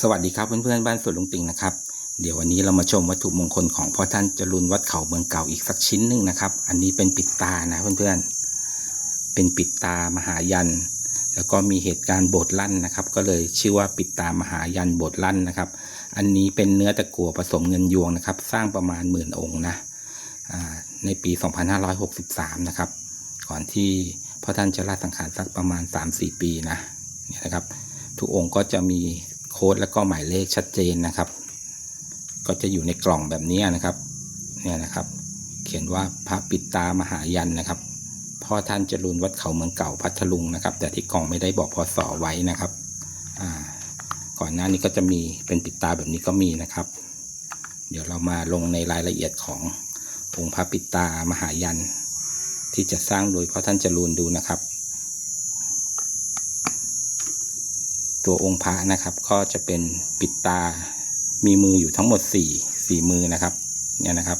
สวัสดีครับเพื่อนๆบ้านสวนลุงติงนะครับเดี๋ยววันนี้เรามาชมวัตถุมงคลของพ่อท่านจรุนวัดเขาเมืองเก่าอีกสักชิ้นหนึ่งนะครับ อันนี้เป็นปิดตานะเพื่อนๆ เป็นปิดตามหายัน แล้วก็มีเหตุการณ์โบสถ์ลั่นนะครับ ก็เลยชื่อว่าปิดตามหายันโบสถ์ลั่นนะครับ อันนี้เป็นเนื้อตะกั่วผสมเงินยวงนะครับ สร้างประมาณหมื่นองค์นะอ่าในปี 2563 นะครับ ก่อนที่พ่อท่านจะลาสังขารสักประมาณ 3-4 ปีนะเนี่ยนะครับ ทุกองค์ก็จะมี โค้ดแล้วก็หมายเลขชัดเจนนะครับ ก็จะอยู่ในกล่องแบบนี้นะครับเนี่ยนะครับ เขียนว่าพระปิดตามหายันนะครับพ่อท่านจรุนวัดเขาเมืองเก่าพัทลุงนะครับ แต่ที่กล่องไม่ได้บอกพศไว้นะครับอ่าก่อนหน้านี้ก็จะมีเป็นปิดตาแบบนี้ก็มีนะครับ เดี๋ยวเรามาลงในรายละเอียดขององค์พระปิดตามหายัน ที่จะสร้างโดยพ่อท่านจรุนดูนะครับ ตัวองค์พระนะครับ ก็จะเป็นปิดตา มีมืออยู่ทั้งหมด4 4มือนะครับ เนี่ยนะครับ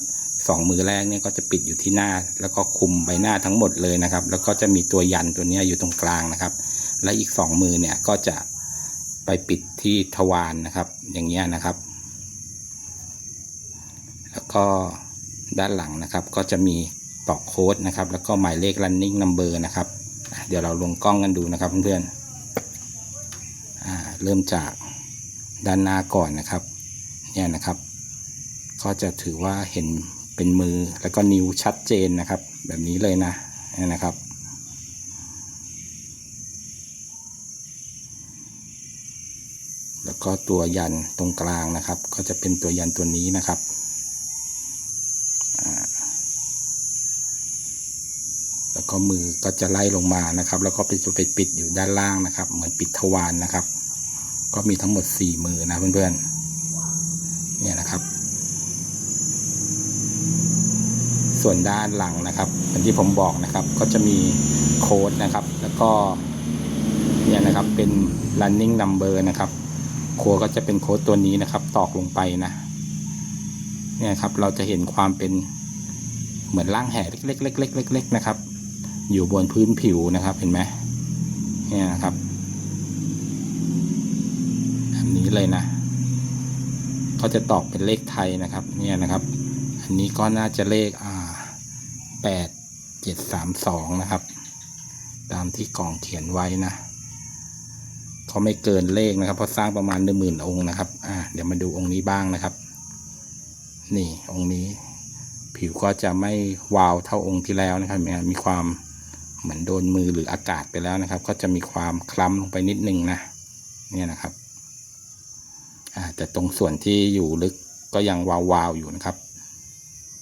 สองมือแรกเนี่ยก็จะปิดอยู่ที่หน้า แล้วก็คุมใบหน้าทั้งหมดเลยนะครับ แล้วก็จะมีตัวยันตัวนี้อยู่ตรงกลางนะครับ และอีกสองมือเนี่ยก็จะไปปิดที่ทวารนนะครับ อย่างเงี้ยนะครับ แล้วก็ด้านหลังนะครับ ก็จะมีตอกโค้ดนะครับ แล้วก็หมายเลข running number นะครับ เดี๋ยวเราลงกล้องกันดูนะครับเพื่อนๆ เริ่มจากด้านหน้าก่อนนะครับเนี่ยนะครับ ก็จะถือว่าเห็นเป็นมือแล้วก็นิ้วชัดเจนนะครับ แบบนี้เลยนะเนี่ยนะครับ แล้วก็ตัวยันตรงกลางนะครับ ก็จะเป็นตัวยันตัวนี้นะครับแล้วก็มือก็จะไล่ลงมานะครับ แล้วก็ไปจะไปปิดอยู่ด้านล่างนะครับ เหมือนปิดทวารนนะครับ ก็มีทั้งหมดสี่มือนะเพื่อนๆเนี่ยนะครับ ส่วนด้านหลังนะครับเหมือนที่ผมบอกนะครับ ก็จะมีโค้ดนะครับ แล้วก็เนี่ยนะครับเป็น running number นะครับโค้ดก็จะเป็นโค้ดตัวนี้นะครับ ตอกลงไปนะเนี่ยครับเราจะเห็นความเป็นเหมือนร่างแห่เล็กๆเล็กๆๆนะครับ อยู่บนพื้นผิวนะครับเห็นไหมเนี่ยนะครับ นี้เลยนะก็จะตอกเป็นเลขไทยนะครับ เนี่ยนะครับ อันนี้ก็น่าจะเลขอ่าแปดเจ็ดสามสองนะครับ ตามที่กล่องเขียนไว้นะก็ไม่เกินเลขนะครับ เพราะสร้างประมาณหนึ่งหมื่นองค์นะครับ อ่า เดี๋ยวมาดูองค์นี้บ้างนะครับ นี่องค์นี้ผิวก็จะไม่วาวเท่าองค์ที่แล้วนะครับ มีความเหมือนโดนมือหรืออากาศไปแล้วนะครับ ก็จะมีความคล้ำลงไปนิดนึงนะ เนี่ยนะครับ แต่ตรงส่วนที่อยู่ลึกก็ยังวาวๆอยู่นะครับ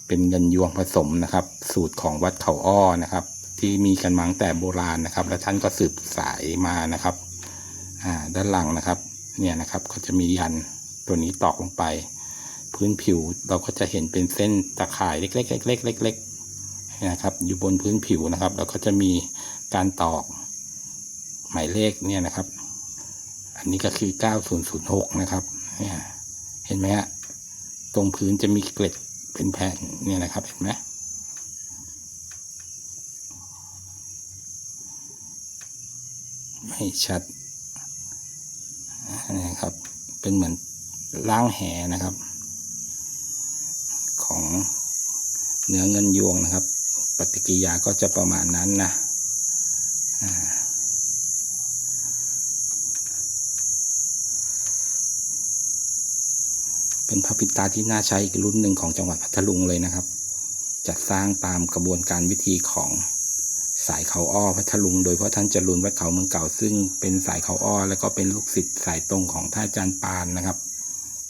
เป็นเงินยวงผสมนะครับ สูตรของวัดเขาอ้อนะครับ ที่มีกันมาตั้งแต่โบราณนะครับ และท่านก็สืบสายมานะครับอ่าด้านหลังนะครับ เนี่ยนะครับก็จะมียันตัวนี้ตอกลงไป พื้นผิวเราก็จะเห็นเป็นเส้นตะข่ายเล็กๆเล็กๆเล็กๆนะครับ อยู่บนพื้นผิวนะครับ แล้วก็จะมีการตอกหมายเลขเนี่ยนะครับ อันนี้ก็คือ 9006 นะครับ เนี่ยเห็นไหมฮะตรงพื้นจะมีเกล็ดเป็นแผ่นเนี่ยนะครับ เห็นไหมไม่ชัดนะครับ เป็นเหมือนล่างแหนะครับ ของเนื้อเงินยวงนะครับ ปฏิกิริยาก็จะประมาณนั้นนะ เป็นพระปิตาที่น่าใช้อีกรุ่นหนึ่งของจังหวัดพัทลุงเลยนะครับ จัดสร้างตามกระบวนการวิธีของสายเขาอ้อพัทลุง โดยพ่อท่านจรุนวัดเขาเมืองเก่า ซึ่งเป็นสายเขาอ้อ แล้วก็เป็นลูกศิษย์สายตรงของท่านอาจารย์ปานนะครับ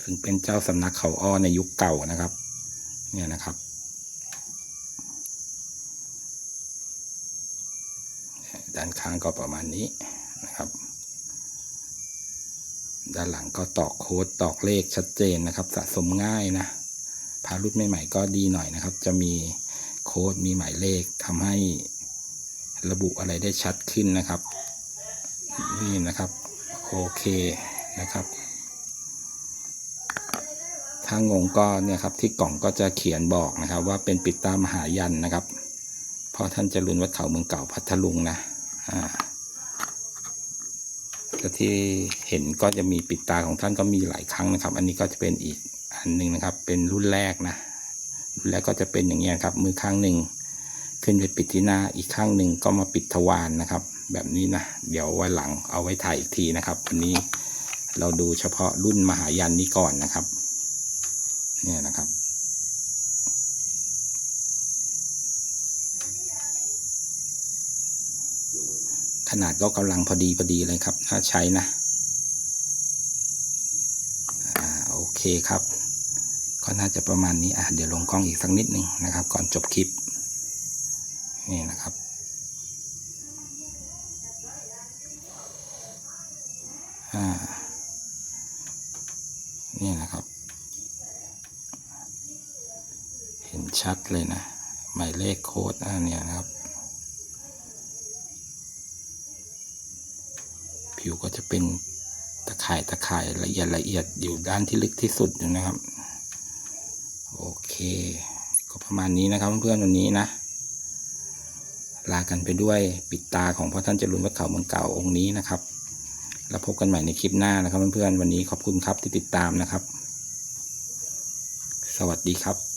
ซึ่งเป็นเจ้าสำนักเขาอ้อในยุคเก่านะครับ เนี่ยนะครับด้านข้างก็ประมาณนี้นะครับ ด้านหลังก็ตอกโค้ดตอกเลขชัดเจนนะครับ สะสมง่ายนะพารุ่นใหม่ๆก็ดีหน่อยนะครับ จะมีโค้ดมีหมายเลขทำให้ระบุอะไรได้ชัดขึ้นนะครับ นี่นะครับโอเคนะครับ ถ้างงก็เนี่ยครับที่กล่องก็จะเขียนบอกนะครับ ว่าเป็นปิดตามหายันนะครับ เพราะท่านจะรุนวัดเขาเมืองเก่าพัทลุงนะอ่าและ ที่เห็นก็จะมีปิดตาของท่านก็มีหลายครั้งนะครับ อันนี้ก็จะเป็นอีกอันหนึ่งนะครับ เป็นรุ่นแรกนะรุ่นแรกก็จะเป็นอย่างเงี้ยครับ มือข้างหนึ่งขึ้นไปปิดที่หน้าอีกข้างหนึ่งก็มาปิดทวารนะครับ แบบนี้นะเดี๋ยววันหลังเอาไว้ถ่ายอีกทีนะครับวันนี้เราดูเฉพาะรุ่นมหายันนี้ก่อนนะครับ เนี่ยนะครับ ขนาดก็กำลังพอดีพอดีเลยครับ ถ้าใช้นะอ่าโอเคครับ ก็น่าจะประมาณนี้อะเดี๋ยวลงกล้องอีกสักนิดหนึ่งนะครับ ก่อนจบคลิป นี่นะครับอ่านี่นะครับ เห็นชัดเลยนะ หมายเลขโค้ดอ่าเนี่ยนะครับ ผิวก็จะเป็นตะข่ายตะข่ายละเอียดละเอียดอยู่ด้านที่ลึกที่สุดอยู่นะครับ โอเค ก็ประมาณนี้นะครับเพื่อนๆวันนี้นะ ลากันไปด้วยปิดตาของพ่อท่านเจริญวัดเขาเมืองเก่าองค์นี้นะครับแล้วพบกันใหม่ในคลิปหน้านะครับเพื่อนๆวันนี้ขอบคุณครับที่ติดตามนะครับ สวัสดีครับ